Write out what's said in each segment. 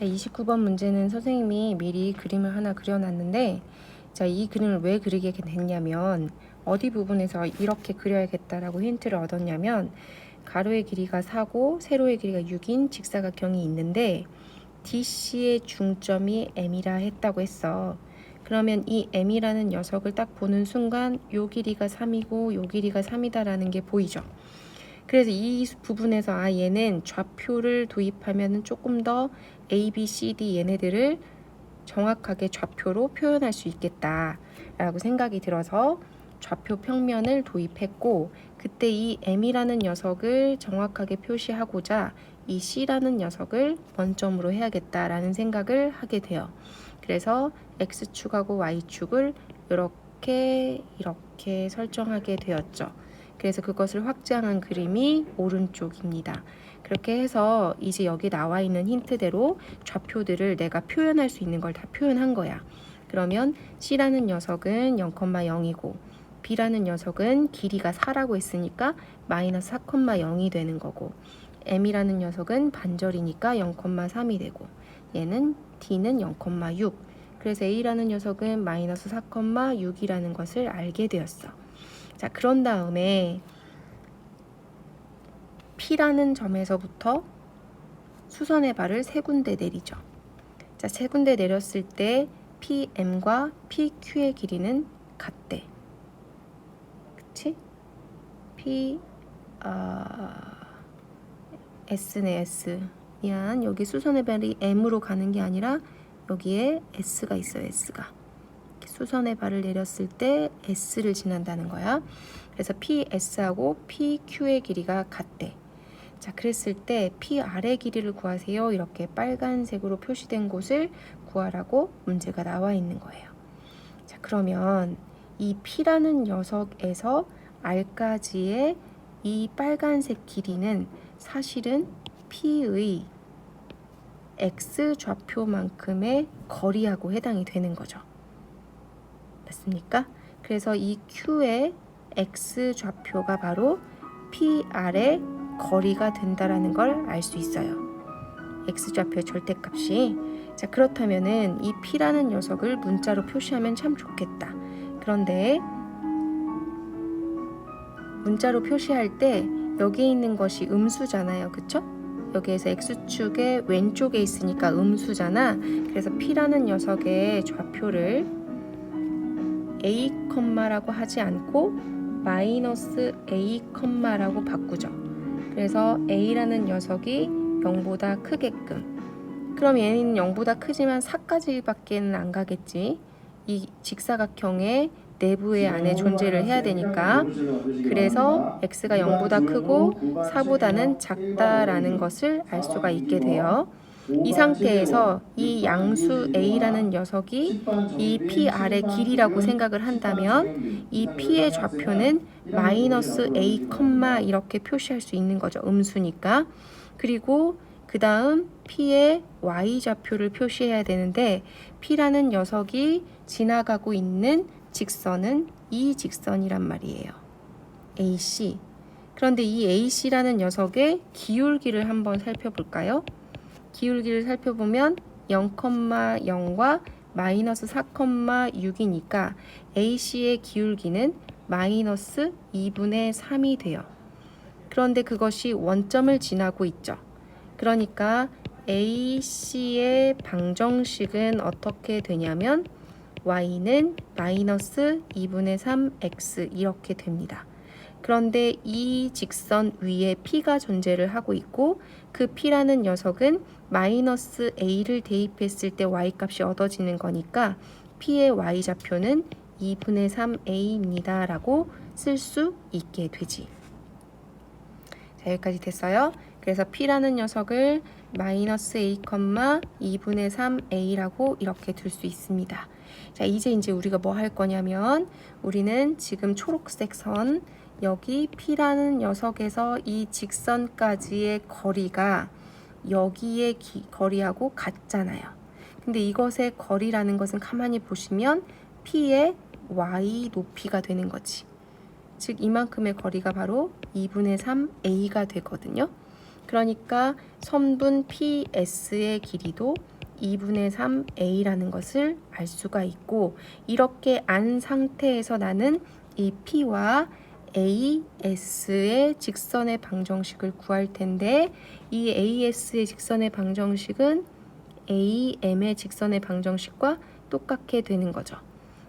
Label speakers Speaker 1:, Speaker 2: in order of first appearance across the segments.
Speaker 1: 자, 29번 문제는 선생님이 미리 그림을 하나 그려놨는데, 자, 이 그림을 왜 그리게 됐냐면, 어디 부분에서 이렇게 그려야겠다라고 힌트를 얻었냐면, 가로의 길이가 4고, 세로의 길이가 6인 직사각형이 있는데, DC의 중점이 M이라 했다고 했어. 그러면 이 M이라는 녀석을 딱 보는 순간, 요 길이가 3이고, 요 길이가 3이다라는 게 보이죠. 그래서 이 부분에서 아 얘는 좌표를 도입하면 조금 더 A, B, C, D 얘네들을 정확하게 좌표로 표현할 수 있겠다라고 생각이 들어서 좌표 평면을 도입했고 그때 이 M이라는 녀석을 정확하게 표시하고자 이 C라는 녀석을 원점으로 해야겠다라는 생각을 하게 돼요. 그래서 X축하고 Y축을 이렇게 이렇게 설정하게 되었죠. 그래서 그것을 확장한 그림이 오른쪽입니다. 그렇게 해서 이제 여기 나와 있는 힌트대로 좌표들을 내가 표현할 수 있는 걸 다 표현한 거야. 그러면 C라는 녀석은 0,0이고 B라는 녀석은 길이가 4라고 했으니까 마이너스 4,0이 되는 거고 M이라는 녀석은 반절이니까 0,3이 되고 얘는 D는 0,6 그래서 A라는 녀석은 마이너스 4,6이라는 것을 알게 되었어. 자, 그런 다음에 P라는 점에서부터 수선의 발을 세 군데 내리죠. 자, 세 군데 내렸을 때 PM과 PQ의 길이는 같대. 그치? P, 아, S네, S. 미안, 여기 수선의 발이 M으로 가는 게 아니라 여기에 S가 있어요, S가. 수선의 발을 내렸을 때 S를 지난다는 거야. 그래서 PS하고 PQ의 길이가 같대. 자, 그랬을 때 P 아래 길이를 구하세요. 이렇게 빨간색으로 표시된 곳을 구하라고 문제가 나와 있는 거예요. 자, 그러면 이 P라는 녀석에서 R까지의 이 빨간색 길이는 사실은 P의 X 좌표만큼의 거리하고 해당이 되는 거죠. 맞습니까? 그래서 이 Q의 X 좌표가 바로 PR의 거리가 된다라는 걸 알 수 있어요. X 좌표의 절대값이 자 그렇다면은 이 P라는 녀석을 문자로 표시하면 참 좋겠다. 그런데 문자로 표시할 때 여기에 있는 것이 음수잖아요. 그쵸? 여기에서 X축의 왼쪽에 있으니까 음수잖아. 그래서 P라는 녀석의 좌표를 A, 라고 하지 않고 마이너스 A, 라고 바꾸죠. 그래서 A라는 녀석이 0보다 크게끔. 그럼 얘는 0보다 크지만 4까지밖에는 안 가겠지. 이 직사각형의 내부의 안에 존재를 해야 되니까. 그래서 x가 0보다 크고 4보다는 작다라는 것을 알 수가 있게 돼요. 이 상태에서 이 양수 a라는 녀석이 이 PR의 길이라고 생각을 한다면 이 P의 좌표는 마이너스 a, 이렇게 표시할 수 있는 거죠. 음수니까. 그리고 그 다음 P의 y 좌표를 표시해야 되는데 P라는 녀석이 지나가고 있는 직선은 이 직선이란 말이에요. AC. 그런데 이 AC라는 녀석의 기울기를 한번 살펴볼까요? 기울기를 살펴보면 0,0과 마이너스 4,6이니까 AC의 기울기는 마이너스 2분의 3이 돼요. 그런데 그것이 원점을 지나고 있죠. 그러니까 AC의 방정식은 어떻게 되냐면 y는 마이너스 2분의 3x 이렇게 됩니다. 그런데 이 직선 위에 p가 존재를 하고 있고 그 p라는 녀석은 마이너스 a를 대입했을 때 y 값이 얻어지는 거니까 p의 y 좌표는 2분의 3a입니다. 라고 쓸 수 있게 되지. 자, 여기까지 됐어요. 그래서 p라는 녀석을 마이너스 a, 2분의 3a라고 이렇게 둘 수 있습니다. 자, 이제 이제 우리가 뭐 할 거냐면 우리는 지금 초록색 선 여기 P라는 녀석에서 이 직선까지의 거리가 여기의 기, 거리하고 같잖아요. 근데 이것의 거리라는 것은 가만히 보시면 P의 Y 높이가 되는 거지. 즉 이만큼의 거리가 바로 2분의 3A가 되거든요. 그러니까 선분 PS의 길이도 2분의 3a라는 것을 알 수가 있고 이렇게 안 상태에서 나는 이 p와 AS의 직선의 방정식을 구할 텐데 이 AS의 직선의 방정식은 AM의 직선의 방정식과 똑같게 되는 거죠.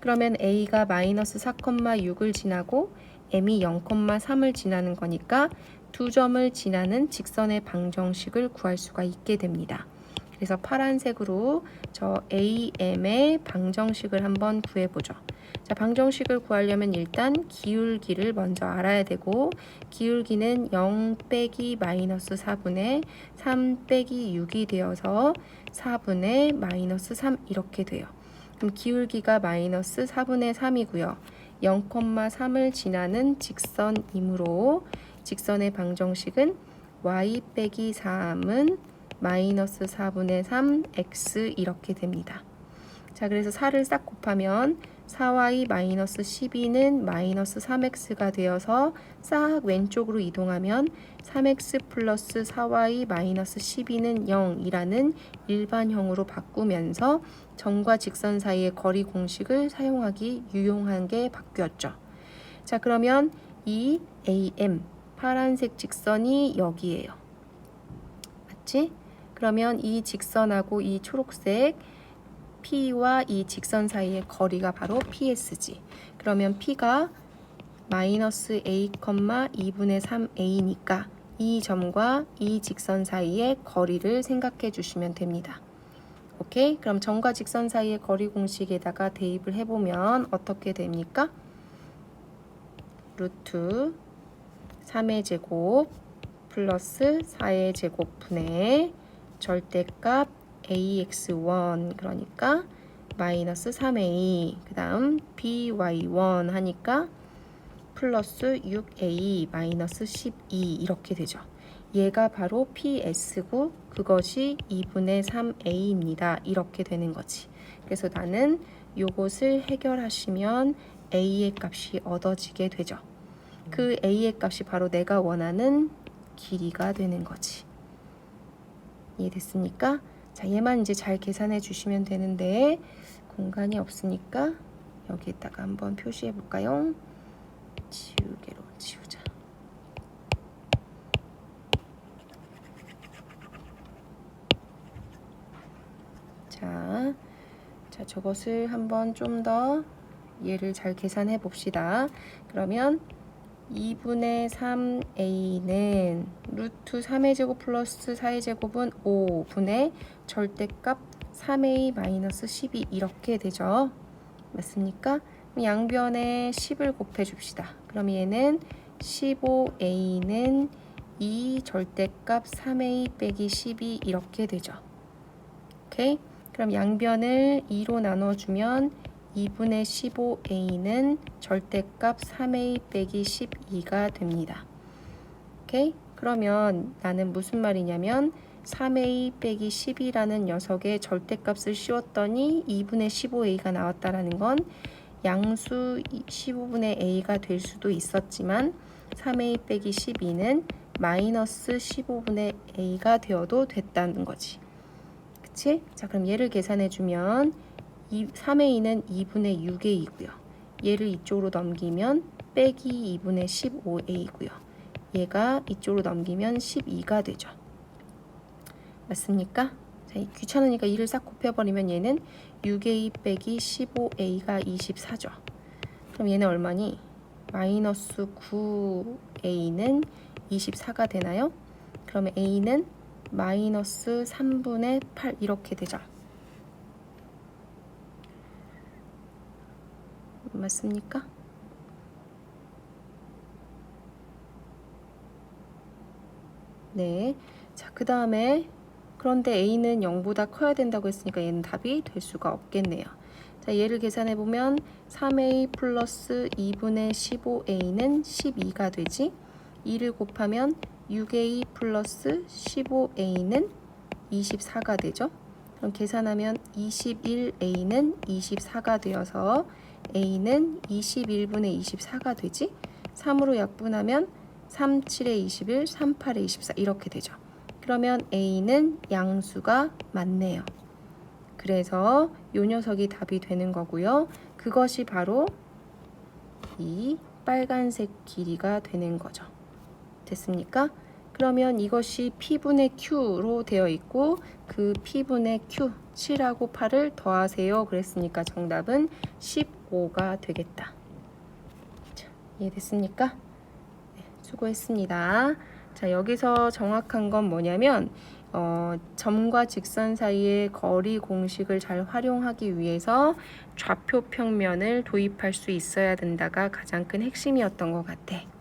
Speaker 1: 그러면 A가 마이너스 4,6을 지나고 M이 0,3을 지나는 거니까 두 점을 지나는 직선의 방정식을 구할 수가 있게 됩니다. 그래서 파란색으로 저 AM의 방정식을 한번 구해보죠. 자, 방정식을 구하려면 일단 기울기를 먼저 알아야 되고 기울기는 0 빼기 마이너스 4분의 3 빼기 6이 되어서 4분의 마이너스 3 이렇게 돼요. 그럼 기울기가 마이너스 4분의 3이고요. 0,3을 지나는 직선이므로 직선의 방정식은 y 빼기 3은 마이너스 4분의 3 x 이렇게 됩니다. 자 그래서 4를 싹 곱하면 4y 마이너스 12는 마이너스 3x가 되어서 싹 왼쪽으로 이동하면 3x 플러스 4y 마이너스 12는 0이라는 일반형으로 바꾸면서 점과 직선 사이의 거리 공식을 사용하기 유용한 게 바뀌었죠. 자 그러면 이 AM 파란색 직선이 여기에요. 맞지? 그러면 이 직선하고 이 초록색 P와 이 직선 사이의 거리가 바로 PSG. 그러면 P가 마이너스 A, 2분의 3A니까 이 점과 이 직선 사이의 거리를 생각해 주시면 됩니다. 오케이? 그럼 점과 직선 사이의 거리 공식에다가 대입을 해보면 어떻게 됩니까? 루트 3의 제곱 플러스 4의 제곱분의 절대값 ax1 그러니까 마이너스 3a 그 다음 by1 하니까 플러스 6a 마이너스 12 이렇게 되죠. 얘가 바로 ps고 그것이 2분의 3a입니다. 이렇게 되는 거지. 그래서 나는 요것을 해결하시면 a의 값이 얻어지게 되죠. 그 a의 값이 바로 내가 원하는 길이가 되는 거지. 이해됐습니까? 자, 얘만 이제 잘 계산해 주시면 되는데 공간이 없으니까 여기에다가 한번 표시해 볼까요? 지우개로 지우자. 자, 자 저것을 한번 좀 더 얘를 잘 계산해 봅시다. 그러면 2분의 3a는 루트 3의 제곱 플러스 4의 제곱은 5분의 절대값 3a 마이너스 12 이렇게 되죠. 맞습니까? 양변에 10을 곱해 줍시다. 그럼 얘는 15a는 2 절대값 3a 빼기 12 이렇게 되죠. 오케이? 그럼 양변을 2로 나눠주면 2분의 15a는 절대값 3a 빼기 12가 됩니다. 오케이? 그러면 나는 무슨 말이냐면 3a 빼기 10이라는 녀석의 절대값을 씌웠더니 2분의 15a가 나왔다라는 건 양수 15분의 a가 될 수도 있었지만 3a 빼기 12는 마이너스 15분의 a가 되어도 됐다는 거지. 그치? 자 그럼 얘를 계산해 주면 3a는 2분의 6a이고요. 얘를 이쪽으로 넘기면 빼기 2분의 15a이고요. 얘가 이쪽으로 넘기면 12가 되죠. 맞습니까? 자, 귀찮으니까 2를 싹 곱해버리면 얘는 6a 빼기 15a가 24죠. 그럼 얘는 얼마니? 마이너스 9a는 24가 되나요? 그러면 a는 마이너스 3분의 8 이렇게 되죠. 맞습니까? 네. 자, 그 다음에 그런데 a는 0보다 커야 된다고 했으니까 얘는 답이 될 수가 없겠네요. 자, 얘를 계산해 보면 3a 플러스 2분의 15a는 12가 되지. 2를 곱하면 6a 플러스 15a는 24가 되죠. 그럼 계산하면 21a는 24가 되어서 a는 21분의 24가 되지. 3으로 약분하면 3, 7에 21, 3, 8에 24 이렇게 되죠. 그러면 a는 양수가 맞네요. 그래서 요 녀석이 답이 되는 거고요. 그것이 바로 이 빨간색 길이가 되는 거죠. 됐습니까? 그러면 이것이 P분의 Q로 되어 있고 그 P분의 Q 7하고 8을 더하세요. 그랬으니까 정답은 15가 되겠다. 자, 이해됐습니까? 네, 수고했습니다. 자, 여기서 정확한 건 뭐냐면 어, 점과 직선 사이의 거리 공식을 잘 활용하기 위해서 좌표 평면을 도입할 수 있어야 된다가 가장 큰 핵심이었던 것 같아.